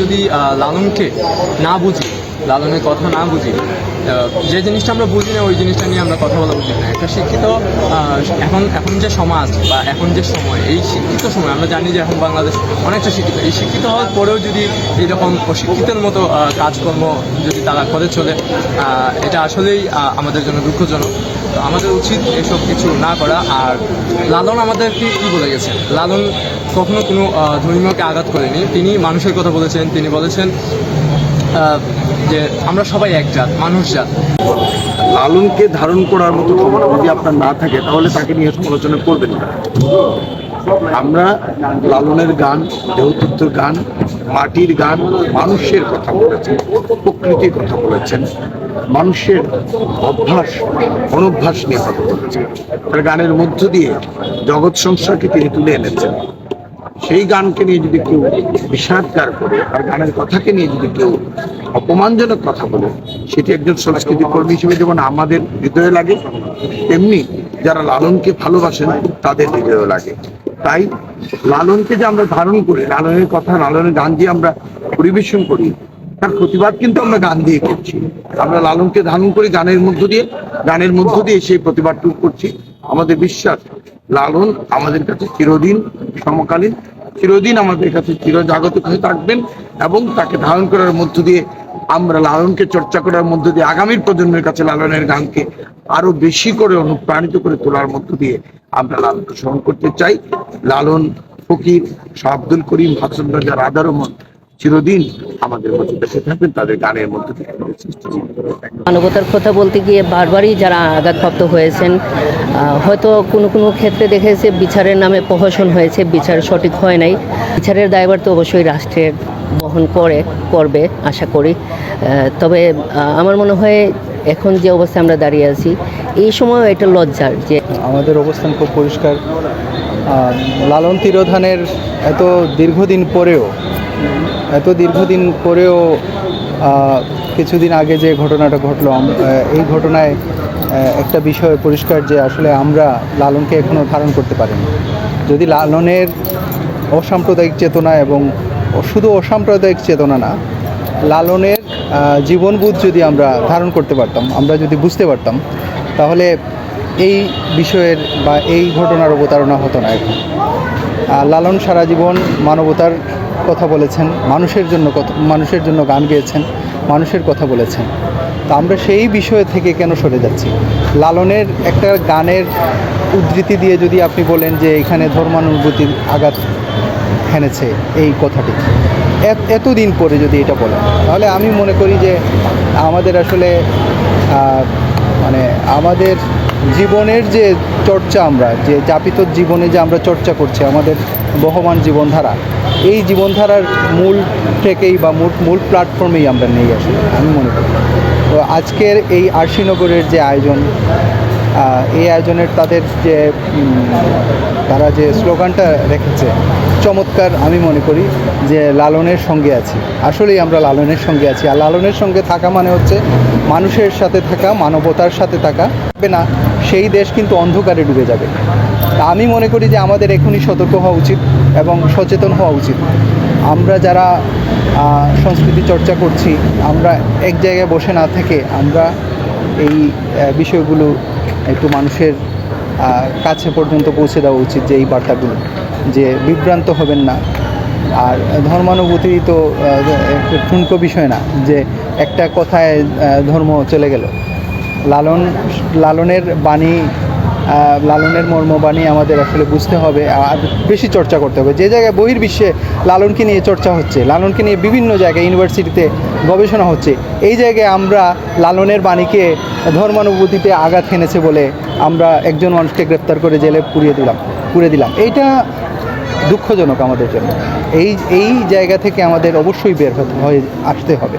যদি লালনকে না বুঝি, লালনের কথা না বুঝি যে জিনিসটা আমরা বুঝি না, ওই জিনিসটা নিয়ে আমরা কথা বলা উচিত না। একটা শিক্ষিত এখন এখন যে সমাজ বা এখন যে সময়, এই শিক্ষিত সময়, আমরা জানি যে এখন বাংলাদেশ অনেকটা শিক্ষিত। এই শিক্ষিত হওয়ার পরেও যদি এরকম অশিক্ষিতের মতো কাজকর্ম যদি তারা করে চলে এটা আসলেই আমাদের জন্য দুঃখজনক। আমাদের উচিত এসব কিছু না করা। আর লালন আমাদেরকে কি বলে গেছে? লালন কখনো কোনো ধর্মীয়কে আঘাত করেনি। তিনি মানুষের কথা বলেছেন, তিনি বলেছেন যে আমরা সবাই এক জাত মানুষ জাত। লালনকে ধারণ করার মতো ক্ষমতা যদি আপনার না থাকে, তাহলে তাকে নিয়ে সমালোচনা করবেন না। আমরা লালনের গান, দেহতত্ত্বের গান, মাটির গান, মানুষের কথা বলেছেন, প্রকৃতির কথা বলেছেন, মানুষের অভ্যাস, অনভ্যাস নিয়ে কথা বলেছেন। তার গানের মধ্য দিয়ে জগৎ সংসারকে তিনি তুলে এনেছেন। সেই গানকে নিয়ে যদি কেউ বিষাদগার করে আর গানের কথাকে নিয়ে যদি কেউ অপমানজনক কথা বলে, সেটি একজন সংস্কৃতি কর্মী হিসেবে যেমন আমাদের হৃদয়ে লাগে, তেমনি যারা লালনকে ভালোবাসেন, তাদের হৃদয়ে লাগে। তাই লালনকে যে আমরা ধারণ করি, লালনের কথা, লালনের গান দিয়ে আমরা পরিবেশন করি, তার প্রতিবাদ কিন্তু আমরা গান দিয়ে করছি। আমরা লালনকে ধারণ করি গানের মধ্য দিয়ে, গানের মধ্য দিয়ে সেই প্রতিবাদটুকু করছি। আমাদের বিশ্বাস লালন আমাদের কাছে চিরদিন সমকালীন, চিরদিন আমাদের কাছে চিরজাগতিক হয়ে থাকবেন এবং তাকে ধারণ করার মধ্য দিয়ে আমরা লালনকে চর্চা করার মধ্য দিয়ে আগামীর প্রজন্মের কাছে লালনের গানকে আরও বেশি করে অনুপ্রাণিত করে তোলার মধ্য দিয়ে আমরা লালনকে স্মরণ করতে চাই। লালন ফকির শাহ আব্দুল করিম হাসান রাজা রাধা রহমান চিরদিন আমাদের মধ্যে বেঁচে থাকবেন তাদের গানের মধ্যে। মানবতার কথা বলতে গিয়ে বারবারই যারা আঘাতপ্রাপ্ত হয়েছেন হয়তো কোনো কোনো ক্ষেত্রে দেখেছে বিচারের নামে প্রহসন হয়েছে বিচার সঠিক হয় নাই। বিচারের দায়ভার তো অবশ্যই রাষ্ট্রের বহন করে করবে আশা করি। তবে আমার মনে হয় এখন যে অবস্থায় আমরা দাঁড়িয়ে আছি এই সময় এটা লজ্জার যে আমাদের অবস্থান খুব পরিষ্কার। লালন তিরোধানের এত দীর্ঘদিন পরেও এত দীর্ঘদিন পরেও কিছুদিন আগে যে ঘটনাটা ঘটলো এই ঘটনায় একটা বিষয় পরিষ্কার যে আসলে আমরা লালনকে এখনও ধারণ করতে পারিনি। যদি লালনের অসাম্প্রদায়িক চেতনা এবং শুধু অসাম্প্রদায়িক চেতনা না, লালনের জীবনবোধ যদি আমরা ধারণ করতে পারতাম, আমরা যদি বুঝতে পারতাম, তাহলে এই বিষয়ের বা এই ঘটনার অবতারণা হতো না এখন। লালন সারা জীবন মানবতার কথা বলেছেন, মানুষের জন্য মানুষের জন্য গান গেয়েছেন, মানুষের কথা বলেছেন। তা আমরা সেই বিষয় থেকে কেন সরে যাচ্ছি? লালনের একটা গানের উদ্ধৃতি দিয়ে যদি আপনি বলেন যে এখানে ধর্মানুভূতির আঘাত হেনেছে এই কথাটি, এত- এতদিন পরে যদি এটা বলেন, তাহলে আমি মনে করি যে আমাদের আসলে মানে আমাদের জীবনের যে চর্চা আমরা, যে যাপিত জীবনে যে আমরা চর্চা করছি, আমাদের বহমান জীবনধারা, এই জীবনধারার মূল থেকেই বা মূল মূল প্ল্যাটফর্মেই আমরা নেই আসলে আমি মনে করি। তো আজকের এই আরশিনগরের যে আয়োজন এই আয়োজনের তাদের যে তারা যে স্লোগানটা রেখেছে, চমৎকার, আমি মনে করি যে লালনের সঙ্গে আছি। আসলেই আমরা লালনের সঙ্গে আছি। আর লালনের সঙ্গে থাকা মানে হচ্ছে মানুষের সাথে থাকা, মানবতার সাথে থাকা না, সেই দেশ কিন্তু অন্ধকারে ডুবে যাবে। আমি মনে করি যে আমাদের এখনই সতর্ক হওয়া উচিত এবং সচেতন হওয়া উচিত। আমরা যারা সংস্কৃতি চর্চা করছি, আমরা এক জায়গায় বসে না থেকে আমরা এই বিষয়গুলো একটু মানুষের কাছে পর্যন্ত পৌঁছে দেওয়া উচিত যে এই বার্তাগুলো, যে বিভ্রান্ত হবেন না। আর ধর্মানুভূতি তো ঠুনকো বিষয় না, যে একটা কথায় ধর্ম চলে গেল। লালন, লালনের বাণী লালনের মর্মবাণী আমাদের আসলে বুঝতে হবে আর বেশি চর্চা করতে হবে। যে জায়গায় বহির্বিশ্বে লালনকে নিয়ে চর্চা হচ্ছে, লালনকে নিয়ে বিভিন্ন জায়গায় ইউনিভার্সিটিতে গবেষণা হচ্ছে, এই জায়গায় আমরা লালনের বাণীকে ধর্মানুভূতিতে আঘাত হেনেছে বলে আমরা একজন মানুষকে গ্রেপ্তার করে জেলে পুড়িয়ে দিলাম, পুড়ে দিলাম। এইটা দুঃখজনক আমাদের জন্য। এই এই জায়গা থেকে আমাদের অবশ্যই বের হয়ে, আসতে হবে।